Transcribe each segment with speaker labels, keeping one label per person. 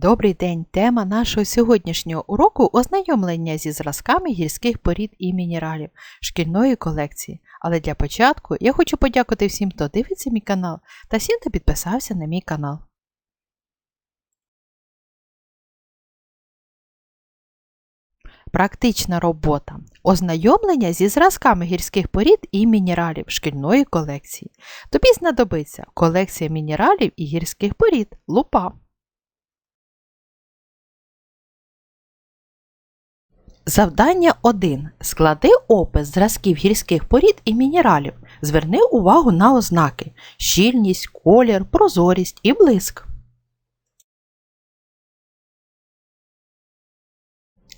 Speaker 1: Добрий день! Тема нашого сьогоднішнього уроку ознайомлення зі зразками гірських порід і мінералів шкільної колекції. Але для початку я хочу подякувати всім, хто дивиться мій канал та всім, хто підписався на мій канал. Практична робота. Ознайомлення зі зразками гірських порід і мінералів шкільної колекції. Тобі знадобиться колекція мінералів і гірських порід лупа. Завдання 1. Склади опис зразків гірських порід і мінералів. Зверни увагу на ознаки щільність, колір, прозорість і блиск.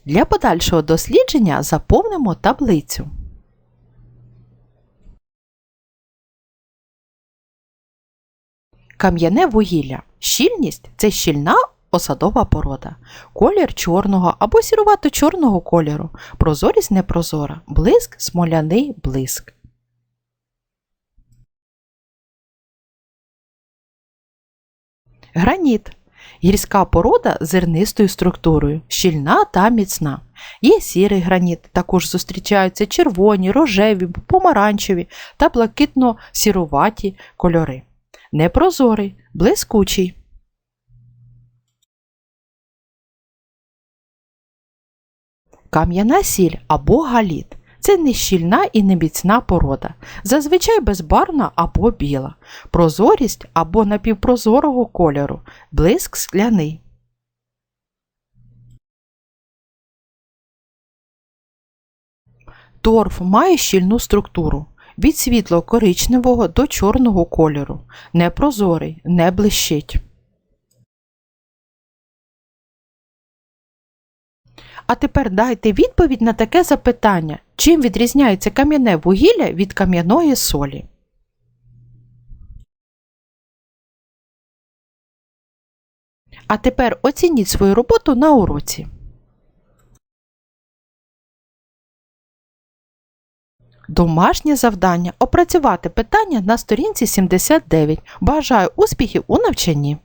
Speaker 1: Для подальшого дослідження заповнимо таблицю. Кам'яне вугілля. Щільність це щільна осадова порода. Колір чорного або сірувато-чорного кольору. Прозорість непрозора. Блиск смоляний блиск. Граніт. Гірська порода з зернистою структурою, щільна та міцна. Є сірий граніт, також зустрічаються червоні, рожеві, помаранчеві та блакитно-сіруваті кольори. Непрозорий, блискучий. Кам'яна сіль або галіт. Це нещільна і неміцна порода, зазвичай безбарвна або біла, прозорість або напівпрозорого кольору, блиск скляний. Торф має щільну структуру. Від світло-коричневого до чорного кольору, непрозорий, не блищить. А тепер дайте відповідь на таке запитання, чим відрізняється кам'яне вугілля від кам'яної солі. А тепер оцініть свою роботу на уроці. Домашнє завдання опрацювати питання на сторінці 79. Бажаю успіхів у навчанні!